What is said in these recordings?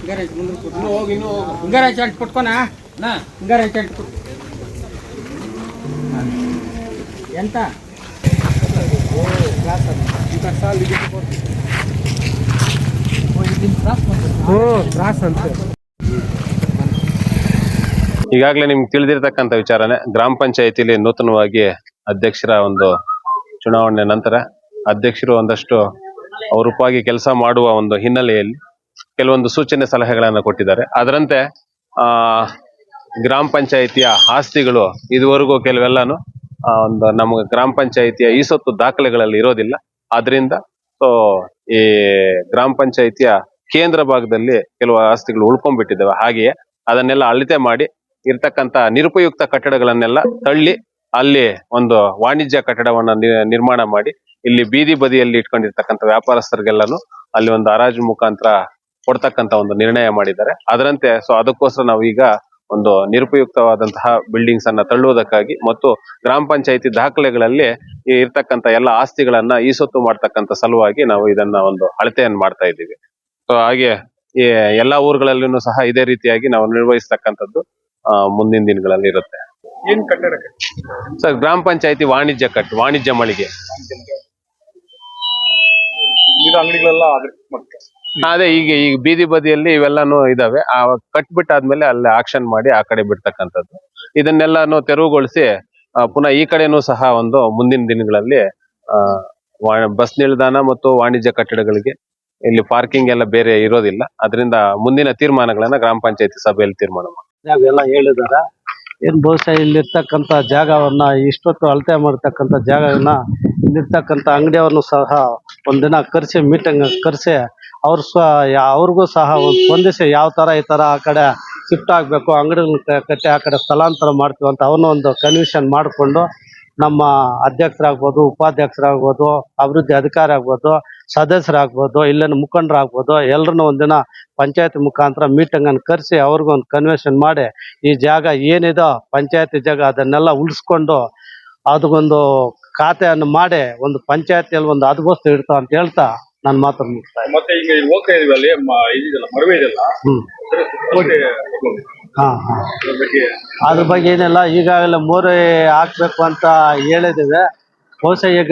ಗಂಗಾರಾಜ್ ಮುಂದೆ ಗಂಗಾರಾಜ್ ಅಷ್ಟು ಕೊಟ್ಕೋನಾ ಗಂಗಾರಾಜ್ ಅಷ್ಟು ಕೊಟ್ಟು ಎಂತ? ಅಂತ. ಈಗಾಗಲೇ ನಿಮ್ಗೆ ತಿಳಿದಿರ್ತಕ್ಕಂಥ ವಿಚಾರನೆ ಗ್ರಾಮ ಪಂಚಾಯತಿಲಿ ನೂತನವಾಗಿ ಅಧ್ಯಕ್ಷರ ಒಂದು ಚುನಾವಣೆ ನಂತರ ಅಧ್ಯಕ್ಷರು ಒಂದಷ್ಟು ಅವರೂಪವಾಗಿ ಕೆಲಸ ಮಾಡುವ ಒಂದು ಹಿನ್ನೆಲೆಯಲ್ಲಿ ಕೆಲವೊಂದು ಸೂಚನೆ ಸಲಹೆಗಳನ್ನು ಕೊಟ್ಟಿದ್ದಾರೆ. ಅದರಂತೆ ಆ ಗ್ರಾಮ ಪಂಚಾಯಿತಿಯ ಆಸ್ತಿಗಳು ಇದುವರೆಗೂ ಕೆಲವೆಲ್ಲಾನು ಆ, ಒಂದು ನಮ್ಮ ಗ್ರಾಮ ಪಂಚಾಯಿತಿಯ ಈ ಸೊತ್ತು ದಾಖಲೆಗಳಲ್ಲಿ ಇರೋದಿಲ್ಲ. ಆದ್ರಿಂದ ಸೊ ಈ ಗ್ರಾಮ ಪಂಚಾಯಿತಿಯ ಕೇಂದ್ರ ಭಾಗದಲ್ಲಿ ಕೆಲವು ಆಸ್ತಿಗಳು ಉಳ್ಕೊಂಡ್ಬಿಟ್ಟಿದ್ದಾವೆ. ಹಾಗೆಯೇ ಅದನ್ನೆಲ್ಲ ಅಳತೆ ಮಾಡಿ ಇರ್ತಕ್ಕಂತ ನಿರುಪಯುಕ್ತ ಕಟ್ಟಡಗಳನ್ನೆಲ್ಲ ತಳ್ಳಿ ಅಲ್ಲಿ ಒಂದು ವಾಣಿಜ್ಯ ಕಟ್ಟಡವನ್ನ ನಿರ್ಮಾಣ ಮಾಡಿ ಇಲ್ಲಿ ಬೀದಿ ಬದಿಯಲ್ಲಿ ಇಟ್ಕೊಂಡಿರ್ತಕ್ಕಂಥ ವ್ಯಾಪಾರಸ್ಥರಿಗೆಲ್ಲಾನು ಅಲ್ಲಿ ಒಂದು ಹರಾಜು ಮುಖಾಂತರ ಕೊಡ್ತಕ್ಕಂತ ಒಂದು ನಿರ್ಣಯ ಮಾಡಿದ್ದಾರೆ. ಅದರಂತೆ ಸೊ ಅದಕ್ಕೋಸ್ಕರ ನಾವು ಈಗ ಒಂದು ನಿರುಪಯುಕ್ತವಾದಂತಹ ಬಿಲ್ಡಿಂಗ್ಸ್ ಅನ್ನ ತಳ್ಳುವುದಕ್ಕಾಗಿ ಮತ್ತು ಗ್ರಾಮ ಪಂಚಾಯತಿ ದಾಖಲೆಗಳಲ್ಲಿ ಇರ್ತಕ್ಕಂತ ಎಲ್ಲ ಆಸ್ತಿಗಳನ್ನ ಈ ಸೊತ್ತು ಮಾಡ್ತಕ್ಕಂತ ಸಲುವಾಗಿ ನಾವು ಇದನ್ನ ಒಂದು ಅಳತೆಯನ್ನು ಮಾಡ್ತಾ ಇದ್ದೀವಿ. ಸೊ ಹಾಗೆ ಈ ಎಲ್ಲಾ ಊರುಗಳಲ್ಲೂ ಸಹ ಇದೇ ರೀತಿಯಾಗಿ ನಾವು ನಿರ್ವಹಿಸ್ತಕ್ಕಂಥದ್ದು ಆ, ಮುಂದಿನ ದಿನಗಳಲ್ಲಿ ಇರುತ್ತೆ. ಏನ್ ಕಟ್ಟಡಕ್ಕೆ ಸರ್ ಗ್ರಾಮ ಪಂಚಾಯತಿ ವಾಣಿಜ್ಯ ಕಟ್ ವಾಣಿಜ್ಯ ಮಳಿಗೆ. ಇದು ಅಂಗಡಿಗಳೆಲ್ಲ ಅದೇ ಈಗ ಈಗ ಬೀದಿ ಬದಿಯಲ್ಲಿ ಇವೆಲ್ಲಾನು ಇದಾವೆ. ಆ ಕಟ್ಬಿಟ್ಟಾದ್ಮೇಲೆ ಅಲ್ಲಿ ಆಕ್ಷನ್ ಮಾಡಿ ಆ ಕಡೆ ಬಿಡ್ತಕ್ಕಂಥದ್ದು. ಇದನ್ನೆಲ್ಲಾನು ತೆರವುಗೊಳಿಸಿ ಆ, ಪುನಃ ಈ ಕಡೆನೂ ಸಹ ಒಂದು ಮುಂದಿನ ದಿನಗಳಲ್ಲಿ ಆ ವಾ- ಬಸ್ ನಿಲ್ದಾಣ ಮತ್ತು ವಾಣಿಜ್ಯ ಕಟ್ಟಡಗಳಿಗೆ ಇಲ್ಲಿ ಪಾರ್ಕಿಂಗ್ ಎಲ್ಲ ಬೇರೆ ಇರೋದಿಲ್ಲ. ಅದರಿಂದ ಮುಂದಿನ ತೀರ್ಮಾನಗಳನ್ನ ಗ್ರಾಮ ಪಂಚಾಯತಿ ಸಭೆಯಲ್ಲಿ ತೀರ್ಮಾನ ಮಾಡ್ತಾರೆ. ಎಲ್ಲ ಹೇಳಿದಾರ? ಏನ್ ಬಹುಶಃ ಇಲ್ಲಿರ್ತಕ್ಕಂತ ಜಾಗವನ್ನ ಇಷ್ಟೊತ್ತು ಅಳತೆ ಮಾಡ್ತಕ್ಕಂತ ಜಾಗವನ್ನ ಇಲ್ಲಿರ್ತಕ್ಕಂತ ಅಂಗಡಿಯವ್ರನ್ನು ಸಹ ಒಂದಿನ ಕರೆಸಿ ಮೀಟಿಂಗ್ ಕರೆಸಿ ಅವ್ರು ಸಹ ಅವ್ರಿಗೂ ಸಹ ಒಂದು ಸ್ಪಂದಿಸಿ ಯಾವ ತರ ಈ ತರ ಆ ಕಡೆ ಶಿಫ್ಟ್ ಆಗ್ಬೇಕು ಅಂಗಡಿಗಳನ್ನ ಕಟ್ಟಿ ಆ ಕಡೆ ಸ್ಥಳಾಂತರ ಮಾಡ್ತೀವಿ ಅಂತ ಅವನು ಒಂದು ಕನ್ವಿಷನ್ ಮಾಡಿಕೊಂಡು ನಮ್ಮ ಅಧ್ಯಕ್ಷರಾಗ್ಬೋದು ಉಪಾಧ್ಯಕ್ಷರಾಗ್ಬೋದು ಅಭಿವೃದ್ಧಿ ಅಧಿಕಾರಿ ಆಗ್ಬೋದು ಸದಸ್ಯರಾಗ್ಬೋದು ಇಲ್ಲಿನ ಮುಖಂಡರಾಗ್ಬೋದು ಎಲ್ಲರನ್ನು ಒಂದಿನ ಪಂಚಾಯತ್ ಮುಖಾಂತರ ಮೀಟಿಂಗ್ ಅನ್ನು ಕರೆಸಿ ಅವ್ರಿಗೂ ಒಂದು ಕನ್ವೆನ್ಷನ್ ಮಾಡಿ ಈ ಜಾಗ ಏನಿದೋ ಪಂಚಾಯತಿ ಜಾಗ ಅದನ್ನೆಲ್ಲ ಉಳಿಸ್ಕೊಂಡು ಅದಕ್ಕೊಂದು ಖಾತೆಯನ್ನು ಮಾಡಿ ಒಂದು ಪಂಚಾಯತಿಯಲ್ಲಿ ಒಂದು ಅದ್ಭುತ ಇಡ್ತಾವ ಅಂತ ಹೇಳ್ತಾ ನಾನು ಮಾತನ್ನು ಮುಗಿಸ್ತಾ. ಮತ್ತೆ ಈಗ ಇಲ್ಲಿ ಹೋಗ್ತಾ ಇದೀವಿ ಅಲ್ಲಿ ಮ- ಇದಿದೆಯಲ್ಲ ಮರವೆ ಇದೆಯಲ್ಲ? ಹ್ಮ್. ಅದ್ರ ಸುತ್ತಮುತ್ತ problem. ಹಾ ಹಾ. ಅದ್ರ ಬಗ್ಗೆ ಅದ್ರ ಬಗ್ಗೆ ಏನಿಲ್ಲ ಈಗಾಗಲೇ ಮೋರಿ ಹಾಕ್ಬೇಕು ಅಂತ ಹೇಳಿದ್ದೀವಿ. ಬಹುಶಃ ಈಗ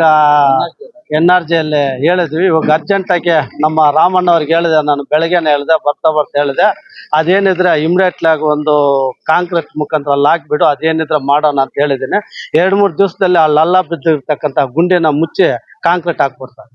ಎನ್ ಆರ್ ಜಿಯಲ್ಲಿ ಹೇಳಿದ್ವಿ. ಇವಾಗ ಅರ್ಜೆಂಟ್ ಆಗಿ ನಮ್ಮ ರಾಮಣ್ಣ ಅವ್ರಿಗೆ ಹೇಳಿದೆ ನಾನು ಬೆಳಗ್ಗೆನೆ ಹೇಳಿದೆ ಬರ್ತಾ ಬರ್ತಾ ಹೇಳಿದೆ. ಅದೇನಿದ್ರೆ ಇಮ್ರೇಟ್ಲಾಗ ಆಗಿ ಒಂದು ಕಾಂಕ್ರೀಟ್ ಮುಖಾಂತರ ಅಲ್ಲಿ ಹಾಕ್ಬಿಡು ಅದೇನಿದ್ರೆ ಮಾಡೋಣ ಅಂತ ಹೇಳಿದ್ದೀನಿ. ಎರಡು ಮೂರು ದಿವಸದಲ್ಲಿ ಅಲ್ಲೆಲ್ಲ ಬಿದ್ದಿರ್ತಕ್ಕಂಥ ಗುಂಡಿನ ಮುಚ್ಚಿ ಕಾಂಕ್ರೀಟ್ ಹಾಕ್ಬಿಡ್ತಾರೆ.